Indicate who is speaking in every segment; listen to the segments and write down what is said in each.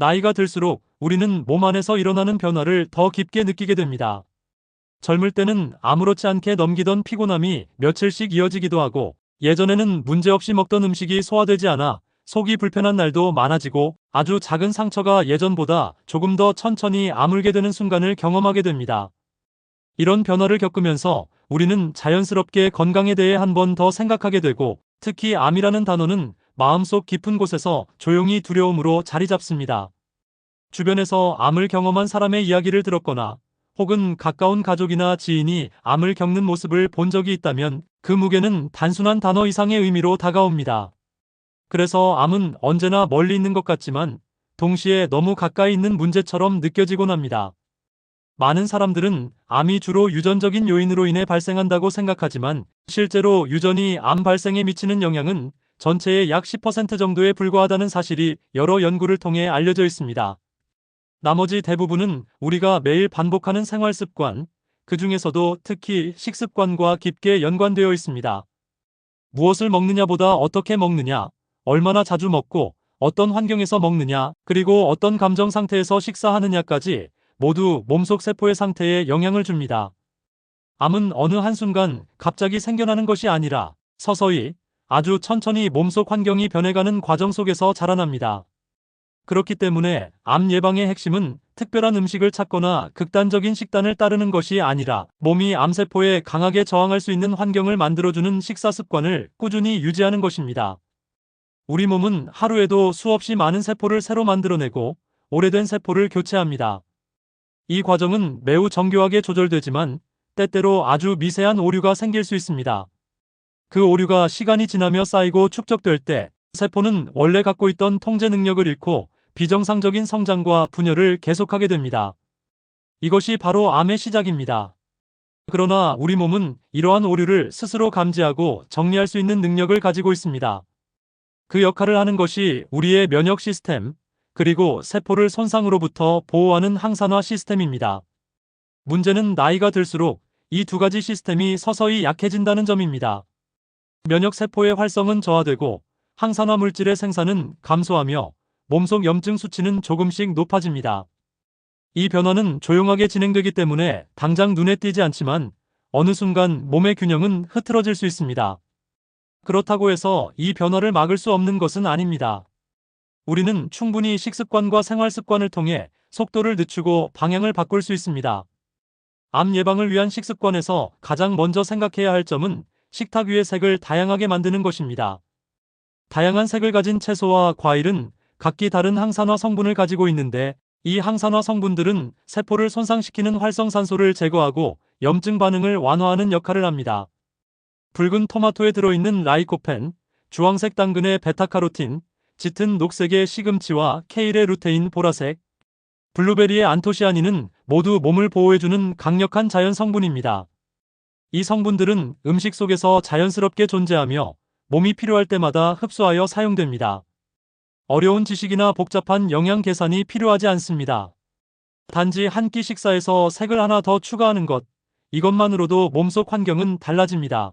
Speaker 1: 나이가 들수록 우리는 몸 안에서 일어나는 변화를 더 깊게 느끼게 됩니다. 젊을 때는 아무렇지 않게 넘기던 피곤함이 며칠씩 이어지기도 하고 예전에는 문제없이 먹던 음식이 소화되지 않아 속이 불편한 날도 많아지고 아주 작은 상처가 예전보다 조금 더 천천히 아물게 되는 순간을 경험하게 됩니다. 이런 변화를 겪으면서 우리는 자연스럽게 건강에 대해 한 번 더 생각하게 되고 특히 암이라는 단어는 마음속 깊은 곳에서 조용히 두려움으로 자리 잡습니다. 주변에서 암을 경험한 사람의 이야기를 들었거나 혹은 가까운 가족이나 지인이 암을 겪는 모습을 본 적이 있다면 그 무게는 단순한 단어 이상의 의미로 다가옵니다. 그래서 암은 언제나 멀리 있는 것 같지만 동시에 너무 가까이 있는 문제처럼 느껴지곤 합니다. 많은 사람들은 암이 주로 유전적인 요인으로 인해 발생한다고 생각하지만 실제로 유전이 암 발생에 미치는 영향은 전체의 약 10% 정도에 불과하다는 사실이 여러 연구를 통해 알려져 있습니다. 나머지 대부분은 우리가 매일 반복하는 생활 습관, 그 중에서도 특히 식습관과 깊게 연관되어 있습니다. 무엇을 먹느냐보다 어떻게 먹느냐, 얼마나 자주 먹고 어떤 환경에서 먹느냐, 그리고 어떤 감정 상태에서 식사하느냐까지 모두 몸속 세포의 상태에 영향을 줍니다. 암은 어느 한순간 갑자기 생겨나는 것이 아니라 서서히 아주 천천히 몸속 환경이 변해가는 과정 속에서 자라납니다. 그렇기 때문에 암 예방의 핵심은 특별한 음식을 찾거나 극단적인 식단을 따르는 것이 아니라 몸이 암세포에 강하게 저항할 수 있는 환경을 만들어주는 식사 습관을 꾸준히 유지하는 것입니다. 우리 몸은 하루에도 수없이 많은 세포를 새로 만들어내고 오래된 세포를 교체합니다. 이 과정은 매우 정교하게 조절되지만 때때로 아주 미세한 오류가 생길 수 있습니다. 그 오류가 시간이 지나며 쌓이고 축적될 때 세포는 원래 갖고 있던 통제 능력을 잃고 비정상적인 성장과 분열을 계속하게 됩니다. 이것이 바로 암의 시작입니다. 그러나 우리 몸은 이러한 오류를 스스로 감지하고 정리할 수 있는 능력을 가지고 있습니다. 그 역할을 하는 것이 우리의 면역 시스템, 그리고 세포를 손상으로부터 보호하는 항산화 시스템입니다. 문제는 나이가 들수록 이 두 가지 시스템이 서서히 약해진다는 점입니다. 면역 세포의 활성은 저하되고 항산화 물질의 생산은 감소하며 몸속 염증 수치는 조금씩 높아집니다. 이 변화는 조용하게 진행되기 때문에 당장 눈에 띄지 않지만 어느 순간 몸의 균형은 흐트러질 수 있습니다. 그렇다고 해서 이 변화를 막을 수 없는 것은 아닙니다. 우리는 충분히 식습관과 생활 습관을 통해 속도를 늦추고 방향을 바꿀 수 있습니다. 암 예방을 위한 식습관에서 가장 먼저 생각해야 할 점은 식탁 위의 색을 다양하게 만드는 것입니다. 다양한 색을 가진 채소와 과일은 각기 다른 항산화 성분을 가지고 있는데 이 항산화 성분들은 세포를 손상시키는 활성산소를 제거하고 염증 반응을 완화하는 역할을 합니다. 붉은 토마토에 들어있는 라이코펜, 주황색 당근의 베타카로틴, 짙은 녹색의 시금치와 케일의 루테인 보라색, 블루베리의 안토시아닌은 모두 몸을 보호해주는 강력한 자연 성분입니다. 이 성분들은 음식 속에서 자연스럽게 존재하며 몸이 필요할 때마다 흡수하여 사용됩니다. 어려운 지식이나 복잡한 영양 계산이 필요하지 않습니다. 단지 한 끼 식사에서 색을 하나 더 추가하는 것, 이것만으로도 몸속 환경은 달라집니다.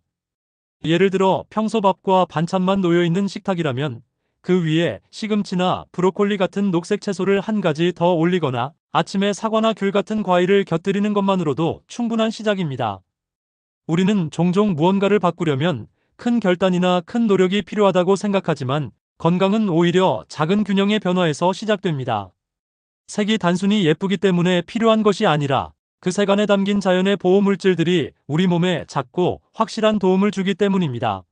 Speaker 1: 예를 들어 평소 밥과 반찬만 놓여 있는 식탁이라면 그 위에 시금치나 브로콜리 같은 녹색 채소를 한 가지 더 올리거나 아침에 사과나 귤 같은 과일을 곁들이는 것만으로도 충분한 시작입니다. 우리는 종종 무언가를 바꾸려면 큰 결단이나 큰 노력이 필요하다고 생각하지만 건강은 오히려 작은 균형의 변화에서 시작됩니다. 색이 단순히 예쁘기 때문에 필요한 것이 아니라 그색 안에 담긴 자연의 보호 물질들이 우리 몸에 작고 확실한 도움을 주기 때문입니다.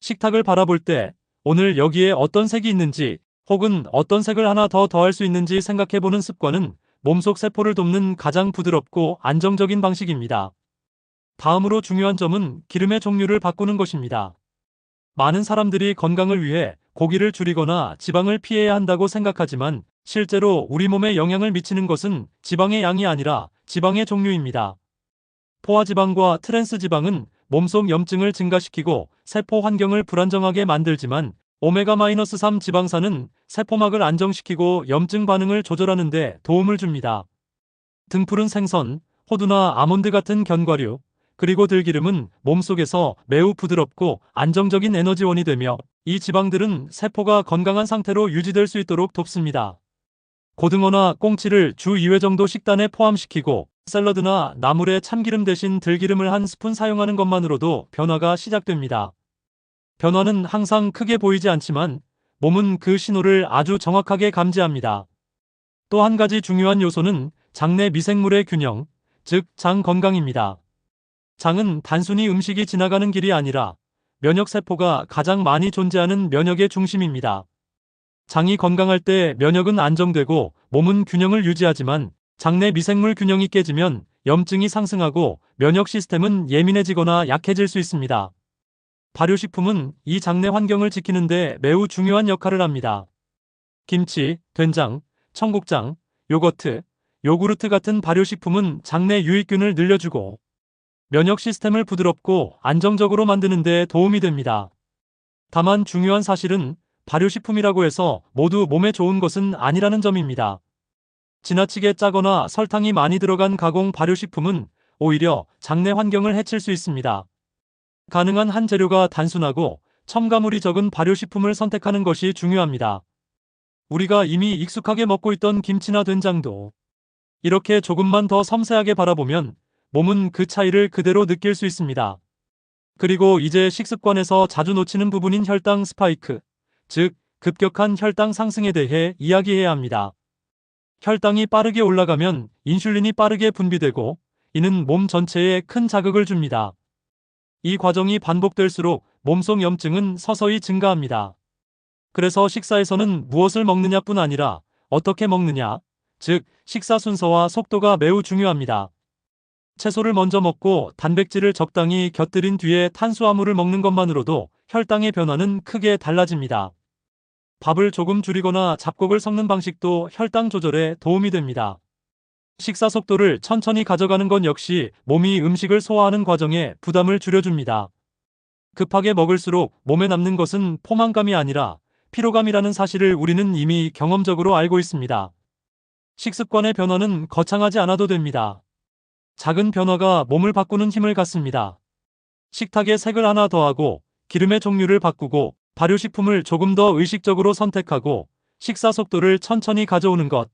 Speaker 1: 식탁을 바라볼 때 오늘 여기에 어떤 색이 있는지 혹은 어떤 색을 하나 더 더할 수 있는지 생각해보는 습관은 몸속 세포를 돕는 가장 부드럽고 안정적인 방식입니다. 다음으로 중요한 점은 기름의 종류를 바꾸는 것입니다. 많은 사람들이 건강을 위해 고기를 줄이거나 지방을 피해야 한다고 생각하지만 실제로 우리 몸에 영향을 미치는 것은 지방의 양이 아니라 지방의 종류입니다. 포화지방과 트랜스지방은 몸속 염증을 증가시키고 세포 환경을 불안정하게 만들지만 오메가-3 지방산은 세포막을 안정시키고 염증 반응을 조절하는 데 도움을 줍니다. 등푸른 생선, 호두나 아몬드 같은 견과류, 그리고 들기름은 몸속에서 매우 부드럽고 안정적인 에너지원이 되며 이 지방들은 세포가 건강한 상태로 유지될 수 있도록 돕습니다. 고등어나 꽁치를 주 2회 정도 식단에 포함시키고 샐러드나 나물에 참기름 대신 들기름을 한 스푼 사용하는 것만으로도 변화가 시작됩니다. 변화는 항상 크게 보이지 않지만 몸은 그 신호를 아주 정확하게 감지합니다. 또 한 가지 중요한 요소는 장내 미생물의 균형, 즉 장 건강입니다. 장은 단순히 음식이 지나가는 길이 아니라 면역세포가 가장 많이 존재하는 면역의 중심입니다. 장이 건강할 때 면역은 안정되고 몸은 균형을 유지하지만 장내 미생물 균형이 깨지면 염증이 상승하고 면역 시스템은 예민해지거나 약해질 수 있습니다. 발효식품은 이 장내 환경을 지키는데 매우 중요한 역할을 합니다. 김치, 된장, 청국장, 요거트, 요구르트 같은 발효식품은 장내 유익균을 늘려주고 면역 시스템을 부드럽고 안정적으로 만드는 데 도움이 됩니다. 다만 중요한 사실은 발효식품이라고 해서 모두 몸에 좋은 것은 아니라는 점입니다. 지나치게 짜거나 설탕이 많이 들어간 가공 발효식품은 오히려 장내 환경을 해칠 수 있습니다. 가능한 한 재료가 단순하고 첨가물이 적은 발효식품을 선택하는 것이 중요합니다. 우리가 이미 익숙하게 먹고 있던 김치나 된장도 이렇게 조금만 더 섬세하게 바라보면 몸은 그 차이를 그대로 느낄 수 있습니다. 그리고 이제 식습관에서 자주 놓치는 부분인 혈당 스파이크, 즉 급격한 혈당 상승에 대해 이야기해야 합니다. 혈당이 빠르게 올라가면 인슐린이 빠르게 분비되고 이는 몸 전체에 큰 자극을 줍니다. 이 과정이 반복될수록 몸속 염증은 서서히 증가합니다. 그래서 식사에서는 무엇을 먹느냐뿐 아니라 어떻게 먹느냐, 즉 식사 순서와 속도가 매우 중요합니다. 채소를 먼저 먹고 단백질을 적당히 곁들인 뒤에 탄수화물을 먹는 것만으로도 혈당의 변화는 크게 달라집니다. 밥을 조금 줄이거나 잡곡을 섞는 방식도 혈당 조절에 도움이 됩니다. 식사 속도를 천천히 가져가는 건 역시 몸이 음식을 소화하는 과정에 부담을 줄여줍니다. 급하게 먹을수록 몸에 남는 것은 포만감이 아니라 피로감이라는 사실을 우리는 이미 경험적으로 알고 있습니다. 식습관의 변화는 거창하지 않아도 됩니다. 작은 변화가 몸을 바꾸는 힘을 갖습니다. 식탁에 색을 하나 더하고 기름의 종류를 바꾸고 발효식품을 조금 더 의식적으로 선택하고 식사 속도를 천천히 가져오는 것.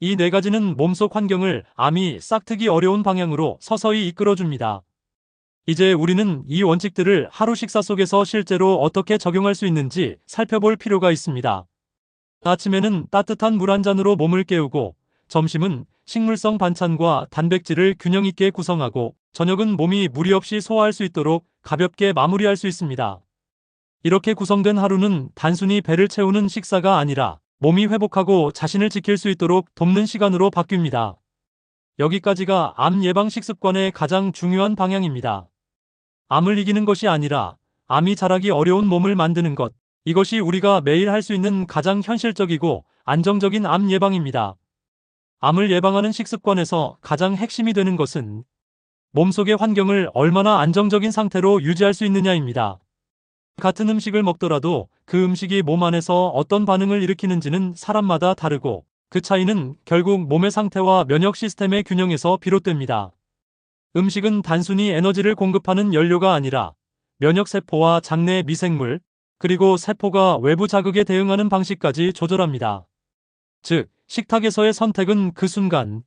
Speaker 1: 이 네 가지는 몸속 환경을 암이 싹트기 어려운 방향으로 서서히 이끌어줍니다. 이제 우리는 이 원칙들을 하루 식사 속에서 실제로 어떻게 적용할 수 있는지 살펴볼 필요가 있습니다. 아침에는 따뜻한 물 한 잔으로 몸을 깨우고 점심은 식물성 반찬과 단백질을 균형 있게 구성하고 저녁은 몸이 무리 없이 소화할 수 있도록 가볍게 마무리할 수 있습니다. 이렇게 구성된 하루는 단순히 배를 채우는 식사가 아니라 몸이 회복하고 자신을 지킬 수 있도록 돕는 시간으로 바뀝니다. 여기까지가 암 예방 식습관의 가장 중요한 방향입니다. 암을 이기는 것이 아니라 암이 자라기 어려운 몸을 만드는 것. 이것이 우리가 매일 할 수 있는 가장 현실적이고 안정적인 암 예방입니다. 암을 예방하는 식습관에서 가장 핵심이 되는 것은 몸속의 환경을 얼마나 안정적인 상태로 유지할 수 있느냐입니다. 같은 음식을 먹더라도 그 음식이 몸 안에서 어떤 반응을 일으키는지는 사람마다 다르고 그 차이는 결국 몸의 상태와 면역 시스템의 균형에서 비롯됩니다. 음식은 단순히 에너지를 공급하는 연료가 아니라 면역세포와 장내 미생물, 그리고 세포가 외부 자극에 대응하는 방식까지 조절합니다. 즉, 식탁에서의 선택은 그 순간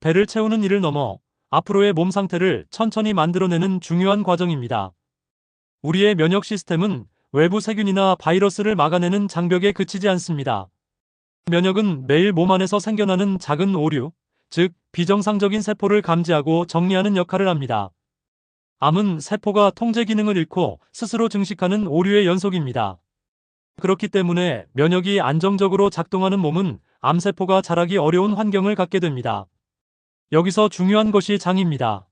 Speaker 1: 배를 채우는 일을 넘어 앞으로의 몸 상태를 천천히 만들어내는 중요한 과정입니다. 우리의 면역 시스템은 외부 세균이나 바이러스를 막아내는 장벽에 그치지 않습니다. 면역은 매일 몸 안에서 생겨나는 작은 오류, 즉 비정상적인 세포를 감지하고 정리하는 역할을 합니다. 암은 세포가 통제 기능을 잃고 스스로 증식하는 오류의 연속입니다. 그렇기 때문에 면역이 안정적으로 작동하는 몸은 암세포가 자라기 어려운 환경을 갖게 됩니다. 여기서 중요한 것이 장입니다.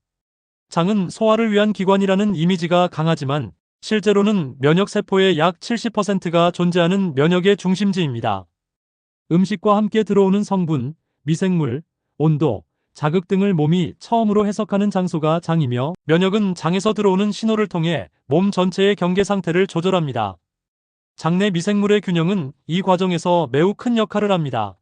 Speaker 1: 장은 소화를 위한 기관이라는 이미지가 강하지만 실제로는 면역세포의 약 70%가 존재하는 면역의 중심지입니다. 음식과 함께 들어오는 성분, 미생물, 온도, 자극 등을 몸이 처음으로 해석하는 장소가 장이며 면역은 장에서 들어오는 신호를 통해 몸 전체의 경계 상태를 조절합니다. 장내 미생물의 균형은 이 과정에서 매우 큰 역할을 합니다.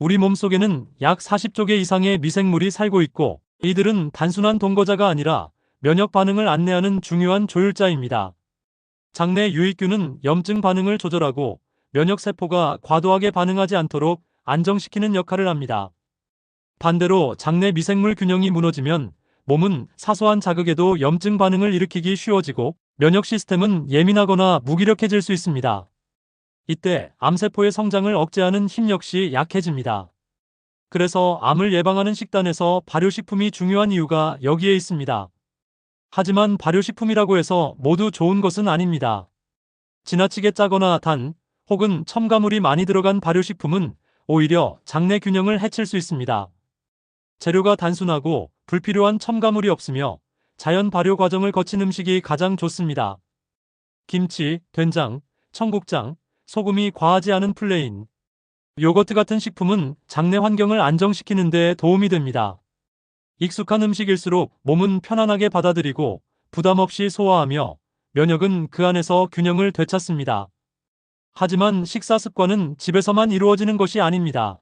Speaker 1: 우리 몸 속에는 약 40조 개 이상의 미생물이 살고 있고 이들은 단순한 동거자가 아니라 면역 반응을 안내하는 중요한 조율자입니다. 장내 유익균은 염증 반응을 조절하고 면역 세포가 과도하게 반응하지 않도록 안정시키는 역할을 합니다. 반대로 장내 미생물 균형이 무너지면 몸은 사소한 자극에도 염증 반응을 일으키기 쉬워지고 면역 시스템은 예민하거나 무기력해질 수 있습니다. 이때 암세포의 성장을 억제하는 힘 역시 약해집니다. 그래서 암을 예방하는 식단에서 발효식품이 중요한 이유가 여기에 있습니다. 하지만 발효식품이라고 해서 모두 좋은 것은 아닙니다. 지나치게 짜거나 단 혹은 첨가물이 많이 들어간 발효식품은 오히려 장내 균형을 해칠 수 있습니다. 재료가 단순하고 불필요한 첨가물이 없으며 자연 발효 과정을 거친 음식이 가장 좋습니다. 김치, 된장, 청국장, 소금이 과하지 않은 플레인, 요거트 같은 식품은 장내 환경을 안정시키는 데 도움이 됩니다. 익숙한 음식일수록 몸은 편안하게 받아들이고 부담 없이 소화하며 면역은 그 안에서 균형을 되찾습니다. 하지만 식사 습관은 집에서만 이루어지는 것이 아닙니다.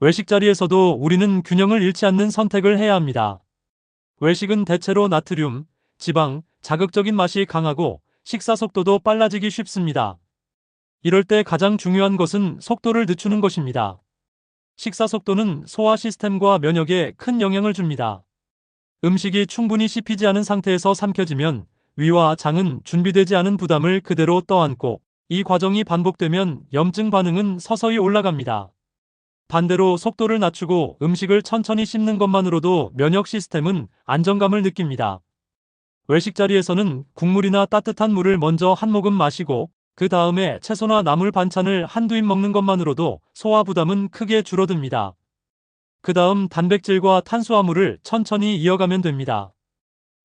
Speaker 1: 외식 자리에서도 우리는 균형을 잃지 않는 선택을 해야 합니다. 외식은 대체로 나트륨, 지방, 자극적인 맛이 강하고 식사 속도도 빨라지기 쉽습니다. 이럴 때 가장 중요한 것은 속도를 늦추는 것입니다. 식사 속도는 소화 시스템과 면역에 큰 영향을 줍니다. 음식이 충분히 씹히지 않은 상태에서 삼켜지면 위와 장은 준비되지 않은 부담을 그대로 떠안고 이 과정이 반복되면 염증 반응은 서서히 올라갑니다. 반대로 속도를 낮추고 음식을 천천히 씹는 것만으로도 면역 시스템은 안정감을 느낍니다. 외식 자리에서는 국물이나 따뜻한 물을 먼저 한 모금 마시고 그 다음에 채소나 나물 반찬을 한두 입 먹는 것만으로도 소화 부담은 크게 줄어듭니다. 그 다음 단백질과 탄수화물을 천천히 이어가면 됩니다.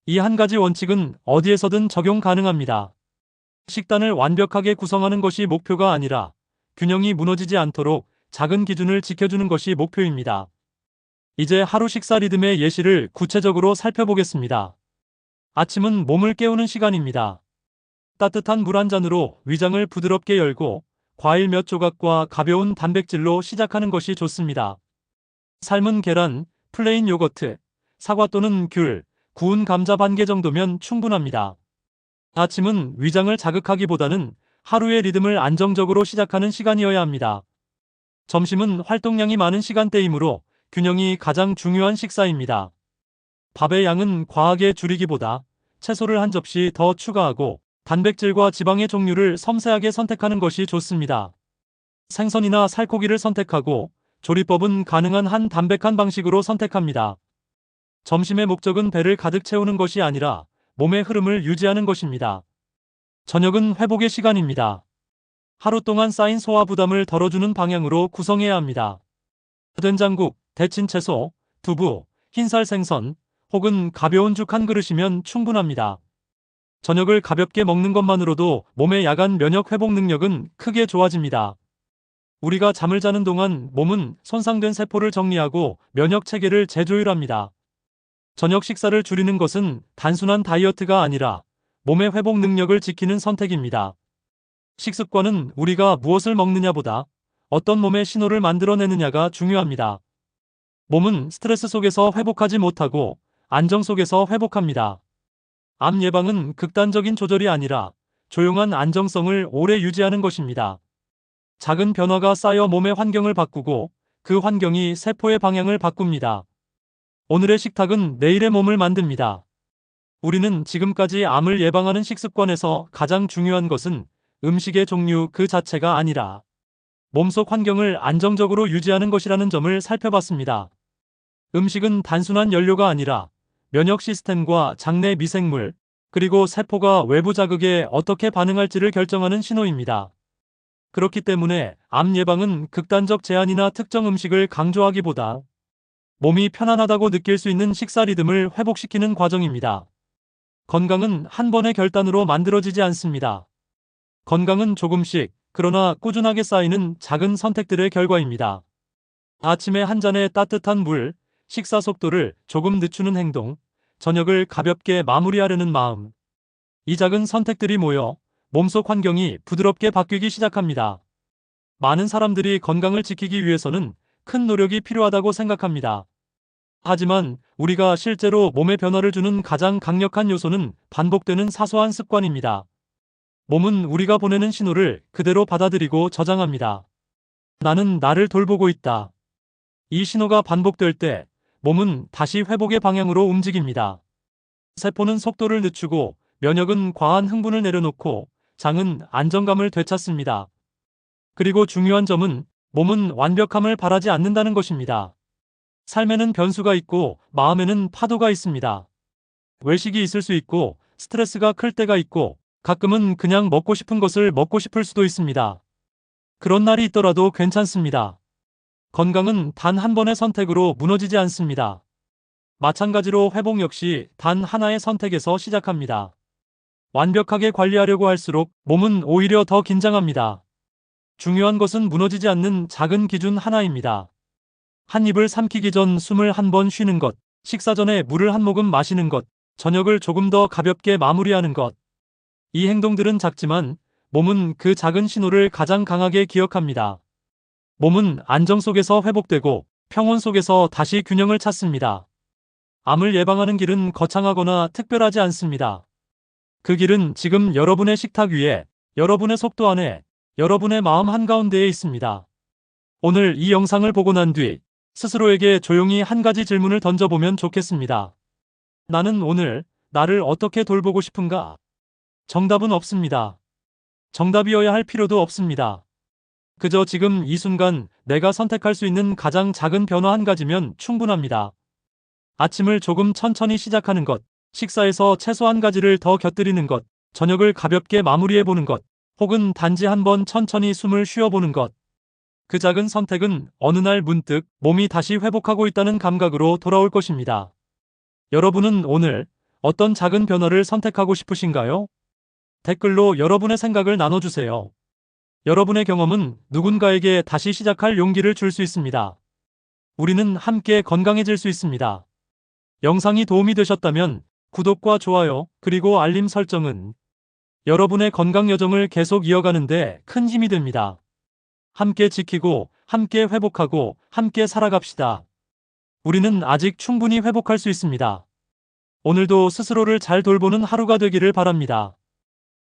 Speaker 1: 이 한 가지 원칙은 어디에서든 적용 가능합니다. 식단을 완벽하게 구성하는 것이 목표가 아니라 균형이 무너지지 않도록 작은 기준을 지켜주는 것이 목표입니다. 이제 하루 식사 리듬의 예시를 구체적으로 살펴보겠습니다. 아침은 몸을 깨우는 시간입니다. 따뜻한 물 한 잔으로 위장을 부드럽게 열고 과일 몇 조각과 가벼운 단백질로 시작하는 것이 좋습니다. 삶은 계란, 플레인 요거트, 사과 또는 귤, 구운 감자 반 개 정도면 충분합니다. 아침은 위장을 자극하기보다는 하루의 리듬을 안정적으로 시작하는 시간이어야 합니다. 점심은 활동량이 많은 시간대이므로 균형이 가장 중요한 식사입니다. 밥의 양은 과하게 줄이기보다 채소를 한 접시 더 추가하고 단백질과 지방의 종류를 섬세하게 선택하는 것이 좋습니다. 생선이나 살코기를 선택하고 조리법은 가능한 한 담백한 방식으로 선택합니다. 점심의 목적은 배를 가득 채우는 것이 아니라 몸의 흐름을 유지하는 것입니다. 저녁은 회복의 시간입니다. 하루 동안 쌓인 소화 부담을 덜어주는 방향으로 구성해야 합니다. 된장국, 데친 채소, 두부, 흰살 생선, 혹은 가벼운 죽 한 그릇이면 충분합니다. 저녁을 가볍게 먹는 것만으로도 몸의 야간 면역 회복 능력은 크게 좋아집니다. 우리가 잠을 자는 동안 몸은 손상된 세포를 정리하고 면역 체계를 재조율합니다. 저녁 식사를 줄이는 것은 단순한 다이어트가 아니라 몸의 회복 능력을 지키는 선택입니다. 식습관은 우리가 무엇을 먹느냐보다 어떤 몸의 신호를 만들어내느냐가 중요합니다. 몸은 스트레스 속에서 회복하지 못하고 안정 속에서 회복합니다. 암 예방은 극단적인 조절이 아니라 조용한 안정성을 오래 유지하는 것입니다. 작은 변화가 쌓여 몸의 환경을 바꾸고 그 환경이 세포의 방향을 바꿉니다. 오늘의 식탁은 내일의 몸을 만듭니다. 우리는 지금까지 암을 예방하는 식습관에서 가장 중요한 것은 음식의 종류 그 자체가 아니라 몸속 환경을 안정적으로 유지하는 것이라는 점을 살펴봤습니다. 음식은 단순한 연료가 아니라 면역 시스템과 장내 미생물, 그리고 세포가 외부 자극에 어떻게 반응할지를 결정하는 신호입니다. 그렇기 때문에 암 예방은 극단적 제한이나 특정 음식을 강조하기보다 몸이 편안하다고 느낄 수 있는 식사 리듬을 회복시키는 과정입니다. 건강은 한 번의 결단으로 만들어지지 않습니다. 건강은 조금씩, 그러나 꾸준하게 쌓이는 작은 선택들의 결과입니다. 아침에 한 잔의 따뜻한 물, 식사 속도를 조금 늦추는 행동, 저녁을 가볍게 마무리하려는 마음. 이 작은 선택들이 모여 몸속 환경이 부드럽게 바뀌기 시작합니다. 많은 사람들이 건강을 지키기 위해서는 큰 노력이 필요하다고 생각합니다. 하지만 우리가 실제로 몸에 변화를 주는 가장 강력한 요소는 반복되는 사소한 습관입니다. 몸은 우리가 보내는 신호를 그대로 받아들이고 저장합니다. 나는 나를 돌보고 있다. 이 신호가 반복될 때 몸은 다시 회복의 방향으로 움직입니다. 세포는 속도를 늦추고 면역은 과한 흥분을 내려놓고 장은 안정감을 되찾습니다. 그리고 중요한 점은 몸은 완벽함을 바라지 않는다는 것입니다. 삶에는 변수가 있고 마음에는 파도가 있습니다. 외식이 있을 수 있고 스트레스가 클 때가 있고 가끔은 그냥 먹고 싶은 것을 먹고 싶을 수도 있습니다. 그런 날이 있더라도 괜찮습니다. 건강은 단 한 번의 선택으로 무너지지 않습니다. 마찬가지로 회복 역시 단 하나의 선택에서 시작합니다. 완벽하게 관리하려고 할수록 몸은 오히려 더 긴장합니다. 중요한 것은 무너지지 않는 작은 기준 하나입니다. 한 입을 삼키기 전 숨을 한 번 쉬는 것, 식사 전에 물을 한 모금 마시는 것, 저녁을 조금 더 가볍게 마무리하는 것. 이 행동들은 작지만 몸은 그 작은 신호를 가장 강하게 기억합니다. 몸은 안정 속에서 회복되고 평온 속에서 다시 균형을 찾습니다. 암을 예방하는 길은 거창하거나 특별하지 않습니다. 그 길은 지금 여러분의 식탁 위에, 여러분의 속도 안에, 여러분의 마음 한가운데에 있습니다. 오늘 이 영상을 보고 난 뒤 스스로에게 조용히 한 가지 질문을 던져보면 좋겠습니다. 나는 오늘 나를 어떻게 돌보고 싶은가? 정답은 없습니다. 정답이어야 할 필요도 없습니다. 그저 지금 이 순간 내가 선택할 수 있는 가장 작은 변화 한 가지면 충분합니다. 아침을 조금 천천히 시작하는 것, 식사에서 채소 한 가지를 더 곁들이는 것, 저녁을 가볍게 마무리해 보는 것, 혹은 단지 한번 천천히 숨을 쉬어보는 것. 그 작은 선택은 어느 날 문득 몸이 다시 회복하고 있다는 감각으로 돌아올 것입니다. 여러분은 오늘 어떤 작은 변화를 선택하고 싶으신가요? 댓글로 여러분의 생각을 나눠주세요. 여러분의 경험은 누군가에게 다시 시작할 용기를 줄 수 있습니다. 우리는 함께 건강해질 수 있습니다. 영상이 도움이 되셨다면 구독과 좋아요, 그리고 알림 설정은 여러분의 건강 여정을 계속 이어가는데 큰 힘이 됩니다. 함께 지키고, 함께 회복하고, 함께 살아갑시다. 우리는 아직 충분히 회복할 수 있습니다. 오늘도 스스로를 잘 돌보는 하루가 되기를 바랍니다.